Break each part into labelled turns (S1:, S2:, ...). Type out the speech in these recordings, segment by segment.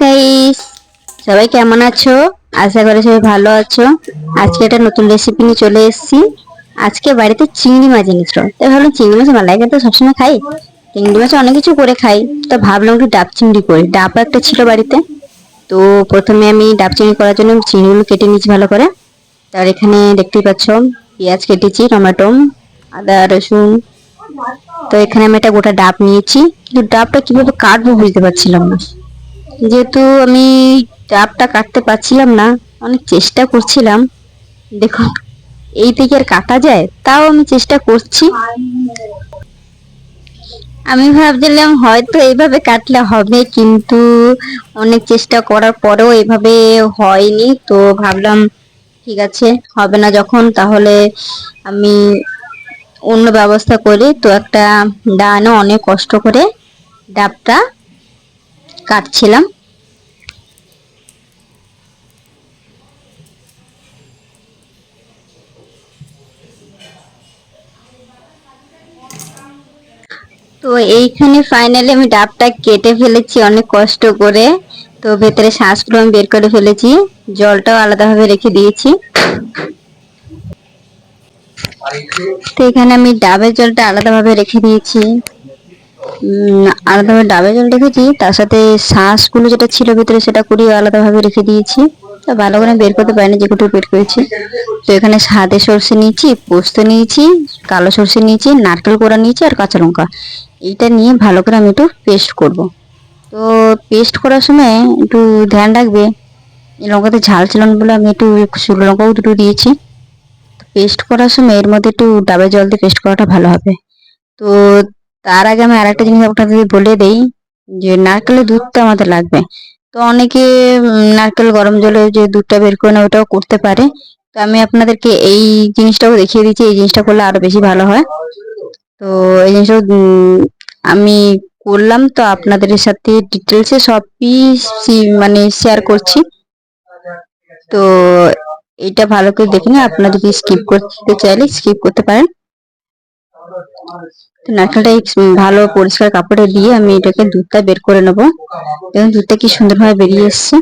S1: Guys সবাই কেমন আছো? আশা করি সবাই ভালো আছো। আজকে একটা নতুন রেসিপি নিয়ে চলে এসেছি। আজকে বাড়িতে চিংড়ি মাছ এনেছিল। তাই ভাবলাম চিংড়ি মাছ মালাই তো সবসময় খাই। চিংড়ি মাছ অনেক কিছু করে খাই। তো ভাবলাম একটু ডাব চিংড়ি করি। ডাব একটা ছিল বাড়িতে। তো প্রথমে আমি ডাব চিংড়ি করার জন্য চিংড়িগুলো কেটে নিয়েছি ভালো করে। তার এখানে দেখতেই পাচ্ছ, পেঁয়াজ কেটেছি, টমেটো, আদা, রসুন। তো এখানে আমি একটা গোটা ডাব নিয়েছি। কিন্তু ডাবটা কীভাবে কাটবো বুঝতে পারছিলাম না। যেহেতু আমি ডাবটা কাটতে পারছিলাম না, অনেক চেষ্টা করছিলাম। দেখুন এই থেকে আর কাটা যায়? তাও আমি চেষ্টা করছি। আমি ভাবছিলাম হয়তো এইভাবে কাটলে হবে, কিন্তু অনেক চেষ্টা করার পরেও এভাবে হয়নি। তো ভাবলাম, ঠিক আছে, হবে না যখন, তাহলে আমি অন্য ব্যবস্থা করি। তো একটা ডানে অনেক কষ্ট করে ডাবটা কাটছিলাম। তো এইখানে ফাইনালি আমি ডাবটা কেটে ফেলেছি, অনেক কষ্ট করে। তো ভেতরে শ্বাসগুলো আমি বের করে ফেলেছি, জলটাও আলাদাভাবে রেখে দিয়েছি। তো এখানে আমি ডাবের জলটা আলাদাভাবে রেখে দিয়েছি। আলাদাভাবে ডাবের জল রেখেছি, তার সাথে শ্বাসগুলো যেটা ছিল ভিতরে সেটা কুড়িয়ে আলাদাভাবে রেখে দিয়েছি। তো ভালো করে বের করতে পারিনি যেটুকু বের করেছি। তো এখানে সাদে সর্ষে নিয়েছি, পোস্ত নিয়েছি, কালো সর্ষে নিয়েছি, নারকেল কোড়া নিয়েছি আর কাঁচা লঙ্কা। এইটা নিয়ে ভালো করে আমি একটু পেস্ট করব। তো পেস্ট করার সময় একটু ধ্যান রাখবে, এই লঙ্কাতে ঝাল ছিল বলে আমি একটু শুকনো লঙ্কাও দুটো দিয়েছি। পেস্ট করার সময় এর মধ্যে একটু ডাবের জল দিয়ে পেস্ট করাটা ভালো হবে। তো তার আগে আমি আরেকটা জিনিস আপনাদের বলে দেই যে নারকেলের দুধটা আমাদের লাগবে। তো অনেকে নারকেল গরম জলে যে দুধটা বের করে না ওটাও করতে পারে। তো আমি আপনাদেরকে এই জিনিসটাও দেখিয়ে দিচ্ছি, এই জিনিসটা করলে আরও বেশি ভালো হয়। তো এই জিনিসটা আমি করলাম, তো আপনাদের সাথে ডিটেলসে সবই মানে শেয়ার করছি। তো এটা ভালো করে দেখে নিন, আপনারা যদি স্কিপ করতে চাইলে স্কিপ করতে পারেন। তো নারকেলটা ভালো পরিষ্কার কাপড়ে দিয়ে আমি এটাকে দুধটা বের করে নেব। এবং দুধটা কি সুন্দরভাবে বেরিয়ে এসছে।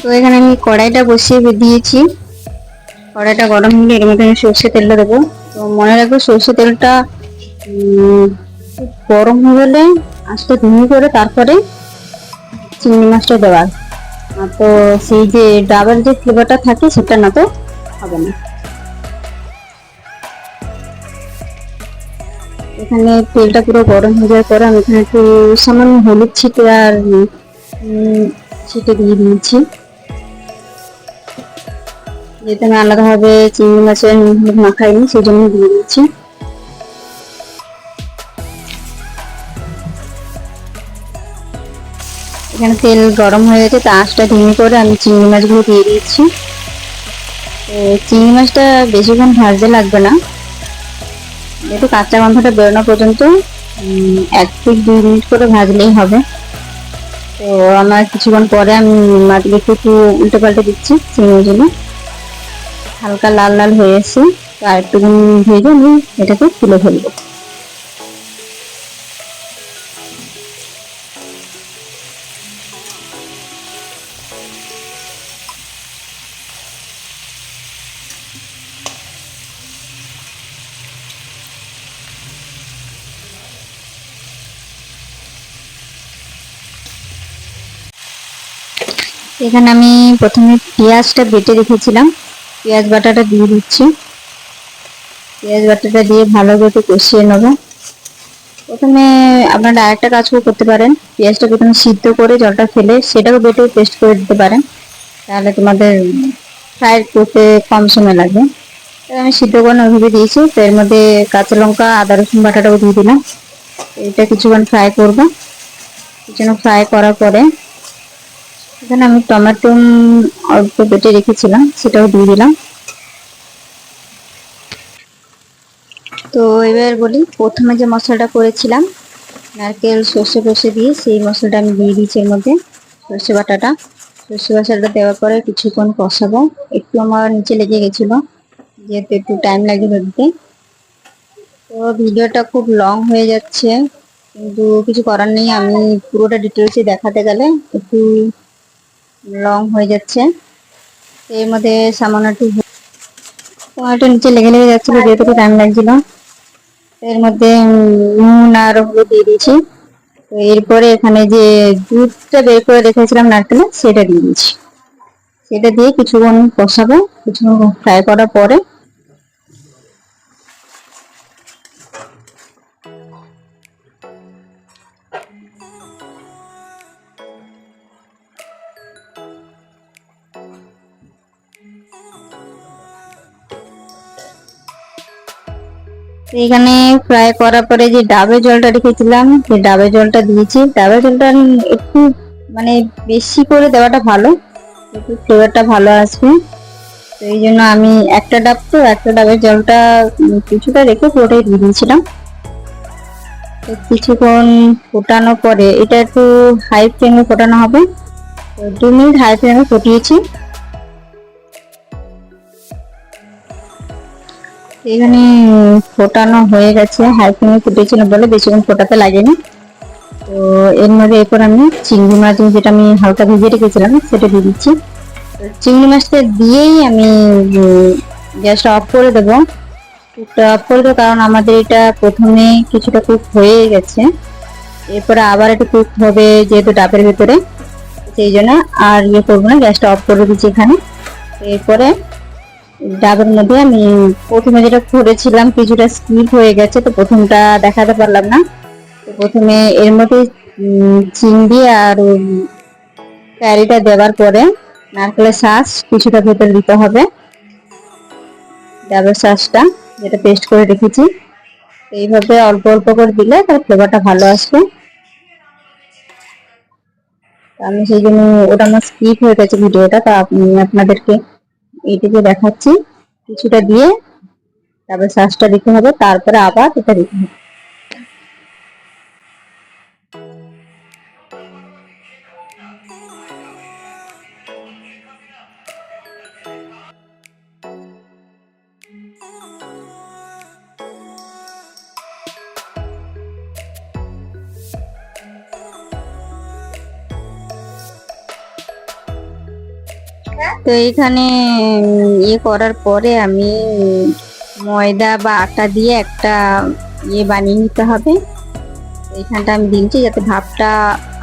S1: তো এখানে আমি কড়াইটা বসিয়ে দিয়েছি। কড়াইটা গরম হলে এর মধ্যে আমি সর্ষে তেলটা দেবো। তো মনে রাখব সর্ষে তেলটা গরম হয়ে গেলে আস্তে ধুয়ে করে তারপরে চিংড়ি মাছটা দেওয়ার তো সেই যে ডাবের যে ফ্লেভারটা থাকে সেটা না তো হবে না। এখানে তেলটা পুরো গরম হয়ে যাওয়ার পরে আমি এখানে একটু সামান্য হলুদ ছিটে আর ছিটে দিয়ে দিয়েছি। যেহেতু আমি আলাদাভাবে চিংড়ি মাছের হলুদ মাখাইনি, সেই জন্য দিয়ে দিচ্ছি এখানে তেল গরম হয়ে গেছে, তা আঁচটা ধিমি করে আমি চিংড়ি মাছগুলো দিয়ে দিচ্ছি। তো চিংড়ি মাছটা বেশিক্ষণ ভাজতে লাগবে না। একটু কাঁচা গন্ধটা বেরোনো পর্যন্ত এক থেকে দুই মিনিট করে ভাজলেই হবে। তো আমার কিছুক্ষণ পরে আমি মাছগুলো একটু উল্টে পাল্টে দিচ্ছি চিংড়ি মাছগুলো হালকা লাল লাল হয়ে এসে আর একটু ভেজে আমি এটাকে তুলে ফেলব এখানে আমি প্রথমে পেঁয়াজটা বেটে রেখেছিলাম। পেঁয়াজ বাটাটা দিয়ে দিচ্ছি। পেঁয়াজ বাটাটা দিয়ে ভালো করে কষিয়ে নেব। প্রথমে আপনারা আরেকটা কাজ করতে পারেন। পেঁয়াজটা প্রথমে সিদ্ধ করে জলটা ফেলে সেটাকে বেটে পেস্ট করে দিতে পারেন। তাহলে তোমাদের ফ্রাই করতে কম সময় লাগবে। আমি সিদ্ধ করে ওইভাবে দিয়েছি। তো এর মধ্যে কাঁচা লঙ্কা, আদা, রসুন বাটাটাও দিয়ে দিলাম। এটা কিছুক্ষণ ফ্রাই করব। কিছুক্ষণ ফ্রাই করার পরে এখানে আমি টমেটো অল্প বেটে রেখেছিলাম, সেটাও দিয়ে দিলাম। তো এবার বলি, প্রথমে যে মশলাটা করেছিলাম, নারকেল, সর্ষে ফর্ষে দিয়ে সেই মশলাটা আমি দিয়ে দিয়েছি এর মধ্যে, সর্ষে বাটাটা। সর্ষে বাটাটা দেওয়ার পরে কিছুক্ষণ কষাবো। একটু আমার নিচে লেগে গেছিল, যেহেতু একটু টাইম লাগে দিতে তো ভিডিওটা খুব লং হয়ে যাচ্ছে, কিন্তু কিছু করার নেই, আমি পুরোটা ডিটেলসে দেখাতে গেলে একটু লং হয়ে যাচ্ছে। এর মধ্যে সামান্য একটু নিচে লেগে লেগে যাচ্ছিল, যেহেতু টাইম লাগছিল। এর মধ্যে নুন আর হলুদ দিয়ে দিয়েছি। তো এরপরে এখানে যে দুধটা বের করে রেখেছিলাম নারকেলে, সেটা দিয়ে দিয়েছি। সেটা দিয়ে কিছুক্ষণ কষাবো, কিছুক্ষণ ফ্রাই করার পরে এখানে ফ্রাই করার পরে যে ডাবের জলটা রেখেছিলাম, সেই ডাবের জলটা দিয়েছি। ডাবের জলটা একটু মানে বেশি করে দেওয়াটা ভালো একটু ফ্লেভারটা ভালো আসবে। তো এই জন্য আমি একটা ডাব তো একটা ডাবের জলটা কিছুটা রেখে পুরোটাই দিয়ে দিয়েছিলাম। তো কিছুক্ষণ ফোটানোর পরে এটা একটু হাই ফ্লেমে ফোটানো হবে। তো দু মিনিট হাই ফ্লেমে ফুটিয়েছি। এখানে ফোটানো হয়ে গেছে, হাই ফ্লেমে ফুটেছিল বলে বেশিক্ষণ ফোটাতে লাগেনি। তো এর মধ্যে এরপর আমি চিংড়ি মাছ যেটা আমি হালকা ভিজিয়ে রেখেছিলাম, সেটা দিয়ে দিচ্ছি। চিংড়ি মাছটা দিয়েই আমি গ্যাসটা অফ করে দেবো। কুকটা অফ করে দেবো কারণ আমাদের এটা প্রথমে কিছুটা কুক হয়ে গেছে। এরপরে আবার একটু কুক হবে যেহেতু ডাবের ভেতরে, সেই জন্য আর ইয়ে করব না, গ্যাসটা অফ করে দিচ্ছি এখানে। এরপরে ডাবের মধ্যে আমি প্রথমে যেটা করেছিলাম, কিছুটা স্কিপ হয়ে গেছে, তো প্রথমটা দেখাতে পারলাম না। তো প্রথমে এর মধ্যে চিংড়ি আর ক্যারিটা দেওয়ার পরে নারকেলের শ্বাস কিছুটা ভেতরে দিতে হবে। ডাবের শ্বাসটা যেটা পেস্ট করে রেখেছি। এইভাবে অল্প অল্প করে দিলে তার ফ্লেভারটা ভালো আসবে। আমি সেই জন্য ওটা আমার স্কিপ হয়ে গেছে ভিডিওটা, তা আমি আপনাদেরকে এইটুকু দেখাচ্ছি কিছুটা দিয়ে তারপরে শ্বাসটা দিতে হবে তারপরে আবার এটা দিতে হবে। তো এখানে ইয়ে করার পরে আমি ময়দা বা আটা দিয়ে একটা ইয়ে বানিয়ে নিতে হবে। এখানটা আমি দিচ্ছি যাতে ভাপটা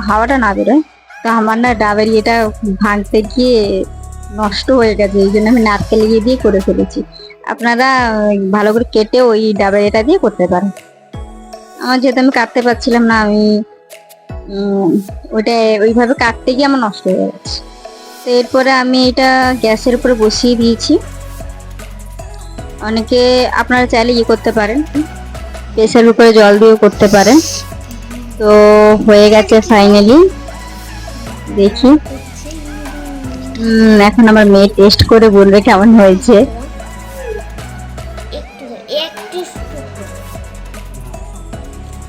S1: হাওয়াটা না বেরোয়। তো আমার না ডাবের ইয়েটা ভাঙতে গিয়ে নষ্ট হয়ে গেছে, এই জন্য আমি নারকেল ইয়ে দিয়ে করে ফেলেছি। আপনারা ভালো করে কেটে ওই ডাবের এটা দিয়ে করতে পারেন। আমার যেহেতু আমি কাটতে পারছিলাম না, আমি ওইটা ওইভাবে কাটতে গিয়ে আমার নষ্ট হয়ে গেছে। তো এরপরে আমি এটা গ্যাসের উপরে বসিয়ে দিয়েছি। অনেকে আপনারা চাইলে ইয়ে করতে পারেন। প্রেসার উপরে জল দিয়েও করতে পারেন। তো হয়ে গেছে ফাইনালি দেখি। এখন আমার মেয়ে টেস্ট করে বলবে কেমন হয়েছে।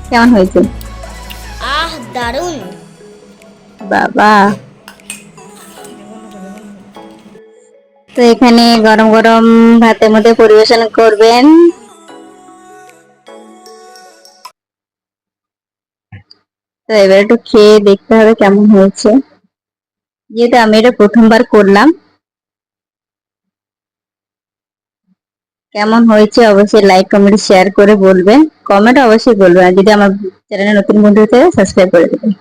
S1: কেমন হয়েছে?
S2: আহ দারুণ।
S1: বাবা। তো এখানে গরম গরম ভাতের মধ্যে পরিবেশন করবেন। তো এবার একটু খেয়ে দেখতে হবে কেমন হয়েছে। যেহেতু আমি এটা প্রথমবার করলাম। কেমন হয়েছে অবশ্যই লাইক, কমেন্ট, শেয়ার করে বলবেন। কমেন্ট অবশ্যই বলবেন। যদি আমার চ্যানেলে নতুন বন্ধু সাবস্ক্রাইব করে দেবেন।